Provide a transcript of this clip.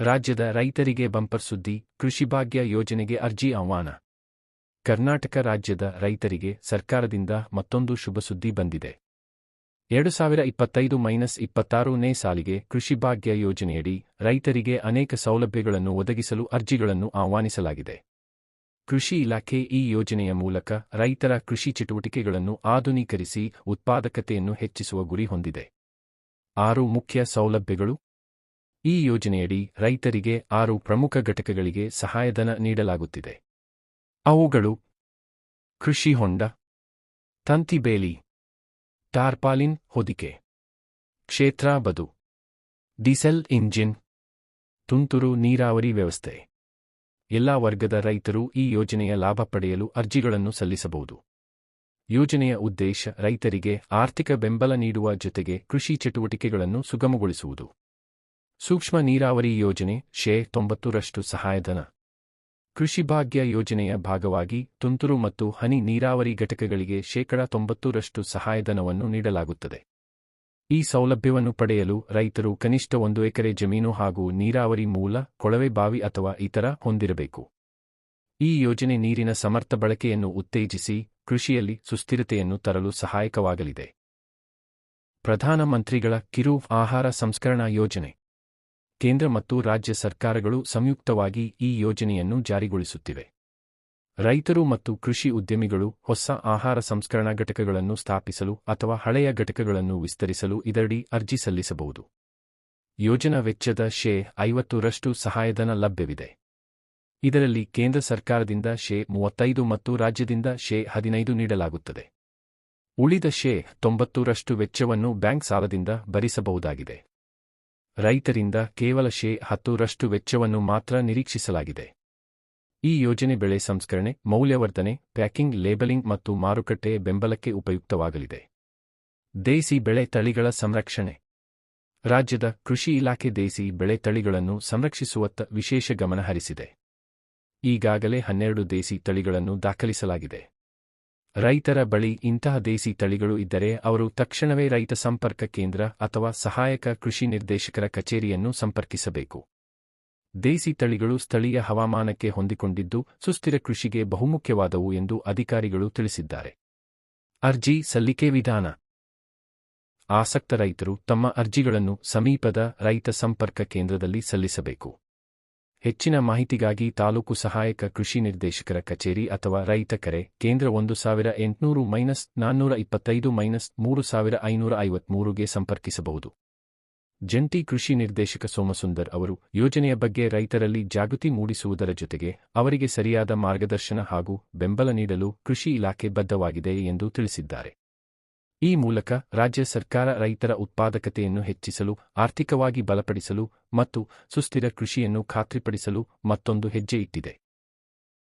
ರಾಜ್ಯದ ರೈತರಿಗೆ ಬಂಪರ್ ಸುದ್ದಿ, ಕೃಷಿ ಭಾಗ್ಯ ಯೋಜನೆಗೆ ಅರ್ಜಿ ಆಹ್ವಾನ. ಕರ್ನಾಟಕ ರಾಜ್ಯದ ರೈತರಿಗೆ ಸರ್ಕಾರದಿಂದ ಮತ್ತೊಂದು ಶುಭ ಸುದ್ದಿ ಬಂದಿದೆ. ಎರಡು ಸಾವಿರ ಇಪ್ಪತ್ತೈದು ಮೈನಸ್ ಇಪ್ಪತ್ತಾರನೇ ಸಾಲಿಗೆ ಕೃಷಿ ಭಾಗ್ಯ ಯೋಜನೆಯಡಿ ರೈತರಿಗೆ ಅನೇಕ ಸೌಲಭ್ಯಗಳನ್ನು ಒದಗಿಸಲು ಅರ್ಜಿಗಳನ್ನು ಆಹ್ವಾನಿಸಲಾಗಿದೆ. ಕೃಷಿ ಇಲಾಖೆ ಈ ಯೋಜನೆಯ ಮೂಲಕ ರೈತರ ಕೃಷಿ ಚಟುವಟಿಕೆಗಳನ್ನು ಆಧುನೀಕರಿಸಿ ಉತ್ಪಾದಕತೆಯನ್ನು ಹೆಚ್ಚಿಸುವ ಗುರಿ ಹೊಂದಿದೆ. ಆರು ಮುಖ್ಯ ಸೌಲಭ್ಯಗಳು ಈ ಯೋಜನೆಯಡಿ ರೈತರಿಗೆ ಆರು ಪ್ರಮುಖ ಘಟಕಗಳಿಗೆ ಸಹಾಯಧನ ನೀಡಲಾಗುತ್ತಿದೆ. ಅವುಗಳು ಕೃಷಿ ಹೊಂಡ, ತಂತಿ ಬೇಲಿ, ಟಾರ್ಪಾಲಿನ್ ಹೊದಿಕೆ, ಕ್ಷೇತ್ರ ಬದು, ಡೀಸೆಲ್ ಇಂಜಿನ್, ತುಂತುರು ನೀರಾವರಿ ವ್ಯವಸ್ಥೆ. ಎಲ್ಲಾ ವರ್ಗದ ರೈತರು ಈ ಯೋಜನೆಯ ಲಾಭ ಪಡೆಯಲು ಅರ್ಜಿಗಳನ್ನು ಸಲ್ಲಿಸಬಹುದು. ಯೋಜನೆಯ ಉದ್ದೇಶ ರೈತರಿಗೆ ಆರ್ಥಿಕ ಬೆಂಬಲ ನೀಡುವ ಜೊತೆಗೆ ಕೃಷಿ ಚಟುವಟಿಕೆಗಳನ್ನು ಸುಗಮಗೊಳಿಸುವುದು. ಸೂಕ್ಷ್ಮ ನೀರಾವರಿ ಯೋಜನೆ ಶೇ ತೊಂಬತ್ತರಷ್ಟು ಸಹಾಯಧನ. ಕೃಷಿ ಭಾಗ್ಯ ಯೋಜನೆಯ ಭಾಗವಾಗಿ ತುಂತುರು ಮತ್ತು ಹನಿ ನೀರಾವರಿ ಘಟಕಗಳಿಗೆ ಶೇಕಡ ತೊಂಬತ್ತರಷ್ಟು ಸಹಾಯಧನವನ್ನು ನೀಡಲಾಗುತ್ತದೆ. ಈ ಸೌಲಭ್ಯವನ್ನು ಪಡೆಯಲು ರೈತರು ಕನಿಷ್ಠ ಒಂದು ಎಕರೆ ಜಮೀನು ಹಾಗೂ ನೀರಾವರಿ ಮೂಲ, ಕೊಳವೆ ಬಾವಿ ಅಥವಾ ಇತರ ಹೊಂದಿರಬೇಕು. ಈ ಯೋಜನೆ ನೀರಿನ ಸಮರ್ಥ ಬಳಕೆಯನ್ನು ಉತ್ತೇಜಿಸಿ ಕೃಷಿಯಲ್ಲಿ ಸುಸ್ಥಿರತೆಯನ್ನು ತರಲು ಸಹಾಯಕವಾಗಲಿದೆ. ಪ್ರಧಾನಮಂತ್ರಿಗಳ ಕಿರು ಆಹಾರ ಸಂಸ್ಕರಣಾ ಯೋಜನೆ. ಕೇಂದ್ರ ಮತ್ತು ರಾಜ್ಯ ಸರ್ಕಾರಗಳು ಸಂಯುಕ್ತವಾಗಿ ಈ ಯೋಜನೆಯನ್ನು ಜಾರಿಗೊಳಿಸುತ್ತಿವೆ. ರೈತರು ಮತ್ತು ಕೃಷಿ ಉದ್ಯಮಿಗಳು ಹೊಸ ಆಹಾರ ಸಂಸ್ಕರಣಾ ಘಟಕಗಳನ್ನು ಸ್ಥಾಪಿಸಲು ಅಥವಾ ಹಳೆಯ ಘಟಕಗಳನ್ನು ವಿಸ್ತರಿಸಲು ಇದರಡಿ ಅರ್ಜಿ ಸಲ್ಲಿಸಬಹುದು. ಯೋಜನಾ ವೆಚ್ಚದ ಶೇ ಐವತ್ತರಷ್ಟು ಸಹಾಯಧನ ಲಭ್ಯವಿದೆ. ಇದರಲ್ಲಿ ಕೇಂದ್ರ ಸರ್ಕಾರದಿಂದ ಶೇ ಮೂವತ್ತೈದು ಮತ್ತು ರಾಜ್ಯದಿಂದ ಶೇ ಹದಿನೈದು ನೀಡಲಾಗುತ್ತದೆ. ಉಳಿದ ಶೇ ತೊಂಬತ್ತರಷ್ಟು ವೆಚ್ಚವನ್ನು ಬ್ಯಾಂಕ್ ಸಾಲದಿಂದ ಭರಿಸಬಹುದಾಗಿದೆ. ರೈತರಿಂದ ಕೇವಲ ಶೇ ಹತ್ತರಷ್ಟು ವೆಚ್ಚವನ್ನು ಮಾತ್ರ ನಿರೀಕ್ಷಿಸಲಾಗಿದೆ. ಈ ಯೋಜನೆ ಬೆಳೆ ಸಂಸ್ಕರಣೆ, ಮೌಲ್ಯವರ್ಧನೆ, ಪ್ಯಾಕಿಂಗ್, ಲೇಬಲಿಂಗ್ ಮತ್ತು ಮಾರುಕಟ್ಟೆ ಬೆಂಬಲಕ್ಕೆ ಉಪಯುಕ್ತವಾಗಲಿದೆ. ದೇಸಿ ಬೆಳೆ ತಳಿಗಳ ಸಂರಕ್ಷಣೆ. ರಾಜ್ಯದ ಕೃಷಿ ಇಲಾಖೆ ದೇಸಿ ಬೆಳೆ ತಳಿಗಳನ್ನು ಸಂರಕ್ಷಿಸುವತ್ತ ವಿಶೇಷ ಗಮನ ಹರಿಸಿದೆ. ಈಗಾಗಲೇ ಹನ್ನೆರಡು ದೇಸಿ ತಳಿಗಳನ್ನು ದಾಖಲಿಸಲಾಗಿದೆ. ರೈತರ ಬಳಿ ಇಂತಹ ದೇಸಿ ತಳಿಗಳು ಇದ್ದರೆ ಅವರು ತಕ್ಷಣವೇ ರೈತ ಸಂಪರ್ಕ ಕೇಂದ್ರ ಅಥವಾ ಸಹಾಯಕ ಕೃಷಿ ನಿರ್ದೇಶಕರ ಕಚೇರಿಯನ್ನು ಸಂಪರ್ಕಿಸಬೇಕು. ದೇಸಿ ತಳಿಗಳು ಸ್ಥಳೀಯ ಹವಾಮಾನಕ್ಕೆ ಹೊಂದಿಕೊಂಡಿದ್ದು ಸುಸ್ಥಿರ ಕೃಷಿಗೆ ಬಹುಮುಖ್ಯವಾದವು ಎಂದು ಅಧಿಕಾರಿಗಳು ತಿಳಿಸಿದ್ದಾರೆ. ಅರ್ಜಿ ಸಲ್ಲಿಕೆ ವಿಧಾನ. ಆಸಕ್ತ ರೈತರು ತಮ್ಮ ಅರ್ಜಿಗಳನ್ನು ಸಮೀಪದ ರೈತ ಸಂಪರ್ಕ ಕೇಂದ್ರದಲ್ಲಿ ಸಲ್ಲಿಸಬೇಕು. ಹೆಚ್ಚಿನ ಮಾಹಿತಿಗಾಗಿ ತಾಲೂಕು ಸಹಾಯಕ ಕೃಷಿ ನಿರ್ದೇಶಕರ ಕಚೇರಿ ಅಥವಾ ರೈತ ಕರೆ, ಕೇಂದ್ರ ಒಂದು ಸಾವಿರ ಎಂಟುನೂರು ಮೈನಸ್ ನಾನ್ನೂರ ಇಪ್ಪತ್ತೈದು ಮೈನಸ್ ಮೂರು ಸಾವಿರ ಐನೂರ ಐವತ್ಮೂರುಗೆ ಸಂಪರ್ಕಿಸಬಹುದು. ಜಂಟಿ ಕೃಷಿ ನಿರ್ದೇಶಕ ಸೋಮಸುಂದರ್ ಅವರು, ಯೋಜನೆಯ ಬಗ್ಗೆ ರೈತರಲ್ಲಿ ಜಾಗೃತಿ ಮೂಡಿಸುವುದರ ಜೊತೆಗೆ ಅವರಿಗೆ ಸರಿಯಾದ ಮಾರ್ಗದರ್ಶನ ಹಾಗೂ ಬೆಂಬಲ ನೀಡಲು ಕೃಷಿ ಇಲಾಖೆ ಬದ್ಧವಾಗಿದೆ ಎಂದು ತಿಳಿಸಿದ್ದಾರೆ. ಈ ಮೂಲಕ ರಾಜ್ಯ ಸರ್ಕಾರ ರೈತರ ಉತ್ಪಾದಕತೆಯನ್ನು ಹೆಚ್ಚಿಸಲು, ಆರ್ಥಿಕವಾಗಿ ಬಲಪಡಿಸಲು ಮತ್ತು ಸುಸ್ಥಿರ ಕೃಷಿಯನ್ನು ಖಾತ್ರಿಪಡಿಸಲು ಮತ್ತೊಂದು ಹೆಜ್ಜೆ ಇಟ್ಟಿದೆ.